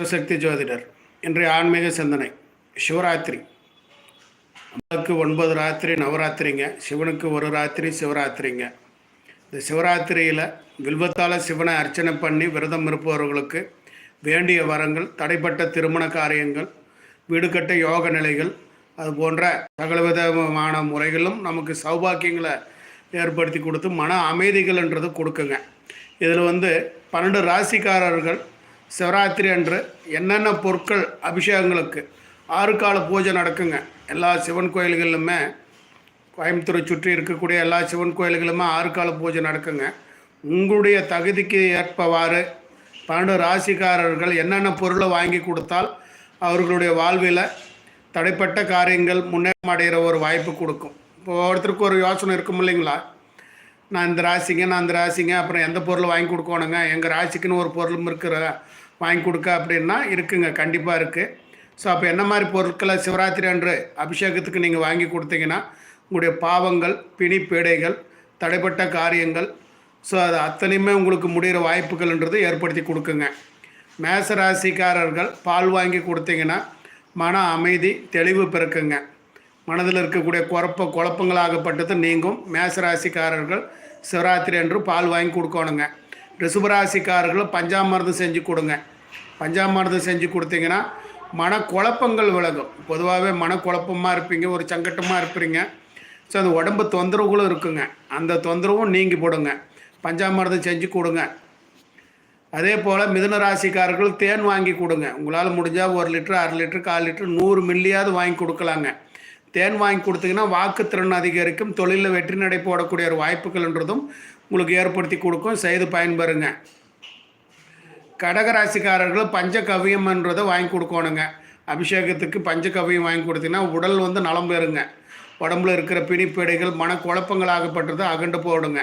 சிவசக்தி ஜோதிடர் இன்றைய ஆன்மீக சிந்தனை சிவராத்திரி. நம்மளுக்கு ஒன்பது ராத்திரி நவராத்திரிங்க சிவனுக்கு ஒரு ராத்திரி சிவராத்திரிங்க. இந்த சிவராத்திரியில் வில்வத்தால் சிவனை அர்ச்சனை பண்ணி விரதம் இருப்பவர்களுக்கு வேண்டிய வரங்கள் தடைப்பட்ட திருமண காரியங்கள் வீடு கட்ட யோக நிலைகள் அது போன்ற சகலவிதமான முறைகளும் நமக்கு சௌபாக்கியங்களை ஏற்படுத்தி கொடுத்து மன அமைதிகள்ன்றது கொடுக்குங்க. இதில் வந்து பன்னெண்டு ராசிக்காரர்கள் சிவராத்திரி அன்று என்னென்ன பொருட்கள் அபிஷேகங்களுக்கு ஆறு கால பூஜை நடக்குங்க. எல்லா சிவன் கோயில்களிலுமே கோயம்புத்தூரை சுற்றி இருக்கக்கூடிய எல்லா சிவன் கோயில்களுமே ஆறு கால பூஜை நடக்குங்க. உங்களுடைய தகுதிக்கு ஏற்பவாறு பன்னெண்டு ராசிக்காரர்கள் என்னென்ன பொருளை வாங்கி கொடுத்தால் அவர்களுடைய வாழ்வில் தடைப்பட்ட காரியங்கள் முன்னேற்றம் அடைகிற ஒரு வாய்ப்பு கொடுக்கும். இப்போ ஒருத்தருக்கு ஒரு யோசனை இருக்கும் இல்லைங்களா? நான் இந்த ராசிங்க நான் இந்த ராசிங்க அப்புறம் எந்த பொருள் வாங்கி கொடுக்கணுங்க? எங்கள் ராசிக்குன்னு ஒரு பொருளும் இருக்கிற வாங்கி கொடுக்க அப்படின்னா இருக்குங்க. கண்டிப்பாக இருக்குது ஸோ அப்போ என்ன மாதிரி பொருட்களை சிவராத்திரி அன்று அபிஷேகத்துக்கு நீங்கள் வாங்கி கொடுத்தீங்கன்னா உங்களுடைய பாவங்கள் பிணிப்பேடைகள் தடைப்பட்ட காரியங்கள் ஸோ அது அத்தனையுமே உங்களுக்கு முடிகிற வாய்ப்புகள்ன்றது ஏற்படுத்தி கொடுக்குங்க. மேச ராசிக்காரர்கள் பால் வாங்கி கொடுத்தீங்கன்னா மன அமைதி தெளிவு பிறக்குங்க. மனதில் இருக்கக்கூடிய குழப்ப குழப்பங்களாகப்பட்டது நீங்கும். மேச ராசிக்காரர்கள் சிவராத்திரி அன்று பால் வாங்கி கொடுக்கணுங்க. ரிசுபராசிக்காரர்களும் பஞ்சாமிரதம் செஞ்சு கொடுங்க. பஞ்சாமிரதம் செஞ்சு கொடுத்தீங்கன்னா மனக்குழப்பங்கள் விலகும். பொதுவாகவே மனக்குழப்பமாக இருப்பீங்க ஒரு சங்கட்டமாக இருப்பீங்க. ஸோ அந்த உடம்பு தொந்தரவுகளும் இருக்குங்க. அந்த தொந்தரவும் நீங்கி போடுங்க. பஞ்சாமிரதம் செஞ்சு கொடுங்க. அதே போல் மிதுன ராசிக்காரர்கள் தேன் வாங்கி கொடுங்க. உங்களால் முடிஞ்சால் ஒரு லிட்டர் அரை லிட்டர் கால் லிட்டர் நூறு மில்லியாவது வாங்கி கொடுக்கலாங்க. தேன் வாங்கி கொடுத்தீங்கன்னா வாக்குத்திறன் அதிகரிக்கும். தொழிலில் வெற்றி நடை போடக்கூடிய ஒரு வாய்ப்புகள்ன்றதும் உங்களுக்கு ஏற்படுத்தி கொடுக்கும். செய்து பயன்பெறுங்க. கடகராசிக்காரர்கள் பஞ்சகவியம்ன்றதை வாங்கி கொடுக்கணுங்க. அபிஷேகத்துக்கு பஞ்சகவியம் வாங்கி கொடுத்தீங்கன்னா உடல் வந்து நலம் பெறுங்க. உடம்புல இருக்கிற பிணிப்பேடைகள் மனக்குழப்பங்களாகப்பட்டது அகண்டு போடுங்க.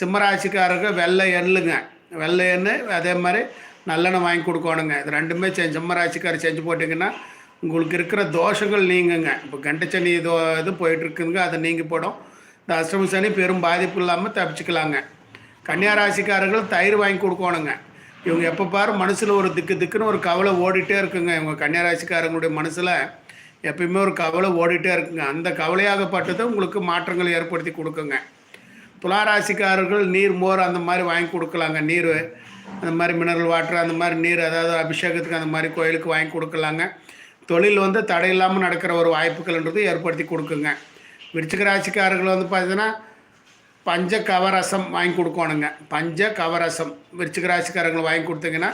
சிம்மராசிக்காரர்கள் வெள்ளை எள்ளுங்க. வெள்ளை எண்ணெய் அதே மாதிரி நல்லெண்ணெய் வாங்கி கொடுக்கணுங்க. இது ரெண்டுமே செஞ்சு சிம்மராசிக்காரர் செஞ்சு போட்டிங்கன்னா உங்களுக்கு இருக்கிற தோஷங்கள் நீங்குங்க. இப்போ கண்டச்சனி இதோ இது போயிட்டுருக்குங்க அதை நீங்கி போடும். இந்த அஷ்டம சனி பெரும் பாதிப்பு இல்லாமல் தப்பிச்சுக்கலாங்க. கன்னியாராசிக்காரர்கள் தயிர் வாங்கி கொடுக்கணுங்க. இவங்க எப்போ பாரு மனசில் ஒரு திக்கு திக்குன்னு ஒரு கவலை ஓடிட்டே இருக்குங்க. இவங்க கன்னியாராசிக்காரங்களுடைய மனசில் எப்பயுமே ஒரு கவலை ஓடிட்டே இருக்குங்க. அந்த கவலையாகப்பட்டது உங்களுக்கு மாற்றங்கள் ஏற்படுத்தி கொடுக்குங்க. துளாராசிக்காரர்கள் நீர் மோர் அந்த மாதிரி வாங்கி கொடுக்கலாங்க. நீர் அந்த மாதிரி மினரல் வாட்டர் அந்த மாதிரி நீர் அதாவது அபிஷேகத்துக்கு அந்த மாதிரி கோயிலுக்கு வாங்கி கொடுக்கலாங்க. தொழில் வந்து தடையில்லாமல் நடக்கிற ஒரு வாய்ப்புகள்ன்றது ஏற்படுத்தி கொடுக்குங்க. விருச்சிக ராசிக்காரர்கள் வந்து பார்த்தீங்கன்னா பஞ்ச கவரசம் வாங்கி கொடுக்கணுங்க. பஞ்ச கவரசம். விருச்சிக ராசிக்காரங்களை வாங்கி கொடுத்தீங்கன்னா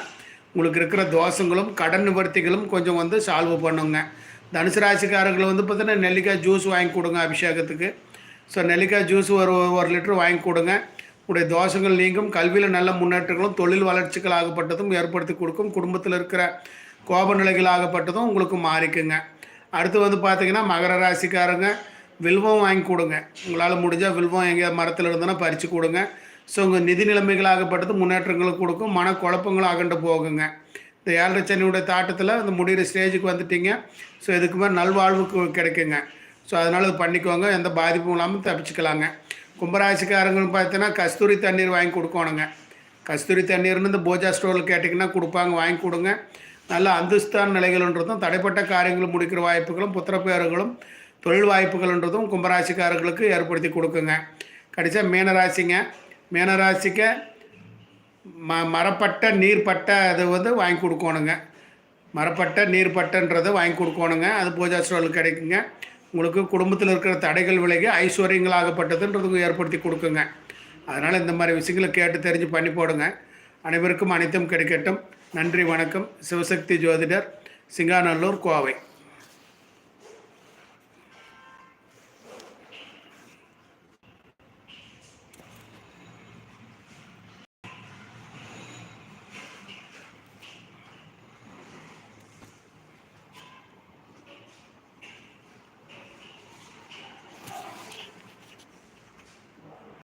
உங்களுக்கு இருக்கிற தோஷங்களும் கடன் நிவர்த்திகளும் கொஞ்சம் வந்து சால்வ் பண்ணுங்க. தனுசு ராசிக்காரர்கள் வந்து பார்த்தீங்கன்னா நெல்லிக்காய் ஜூஸ் வாங்கி கொடுங்க அபிஷேகத்துக்கு. ஸோ நெல்லிக்காய் ஜூஸ் ஒரு ஒரு லிட்டர் வாங்கி கொடுங்க. உங்களுடைய தோஷங்கள் நீங்கும். கல்வியில் நல்ல முன்னேற்றங்களும் தொழில் வளர்ச்சிகள் ஆகப்பட்டதும் ஏற்படுத்தி கொடுக்கும். குடும்பத்தில் இருக்கிற கோப நிலைகள் ஆகப்பட்டதும் உங்களுக்கு மாறிக்குங்க. அடுத்து வந்து பார்த்தீங்கன்னா மகர ராசிக்காரங்க வில்வம் வாங்கி கொடுங்க. உங்களால் முடிஞ்சால் வில்வம் எங்கே மரத்தில் இருந்தோன்னா பறித்து கொடுங்க. ஸோ உங்கள் நிதி நிலைமைகளாகப்பட்டது முன்னேற்றங்களுக்கு கொடுக்கும். மன குழப்பங்களும் அகண்டு போகுங்க. இந்த ஏழரை சனியுடைய தாட்டத்தில் அந்த முடிகிற ஸ்டேஜுக்கு வந்துட்டீங்க. ஸோ இதுக்கு மேலே நல்வாழ்வுக்கு கிடைக்குங்க. ஸோ அதனால் இது பண்ணிக்கோங்க. எந்த பாதிப்பும் இல்லாமல் தப்பிச்சுக்கலாங்க. கும்பராசிக்காரங்கன்னு பார்த்தீங்கன்னா கஸ்தூரி தண்ணீர் வாங்கி கொடுக்கணுங்க. கஸ்தூரி தண்ணீர்னு இந்த பூஜா ஸ்டோரில் கேட்டிங்கன்னா கொடுப்பாங்க வாங்கி கொடுங்க. நல்ல அந்தஸ்தான் நிலைகள்ன்றதும் தடைப்பட்ட காரியங்கள் முடிக்கிற வாய்ப்புகளும் புத்திரப்பேறுகளும் தொழில் வாய்ப்புகள்ன்றதும் கும்பராசிக்காரர்களுக்கு ஏற்படுத்தி கொடுக்குங்க. கடைசியாக மீனராசிங்க. மீனராசிக்கு ம மரப்பட்ட நீர்பட்ட அது வந்து வாங்கி கொடுக்கணுங்க. மரப்பட்ட நீர்பட்டன்றது வாங்கி கொடுக்கணுங்க. அது பூஜா சூழல் கிடைக்குங்க. உங்களுக்கு குடும்பத்தில் இருக்கிற தடைகள் விலகி ஐஸ்வர்யங்களாகப்பட்டதுன்றது ஏற்படுத்தி கொடுக்குங்க. அதனால் இந்த மாதிரி விஷயங்களை கேட்டு தெரிஞ்சு பண்ணி போடுங்க. அனைவருக்கும் அனைத்தும் கிடைக்கட்டும். நன்றி வணக்கம். சிவசக்தி ஜோதிடர் சிங்காநல்லூர் கோவை.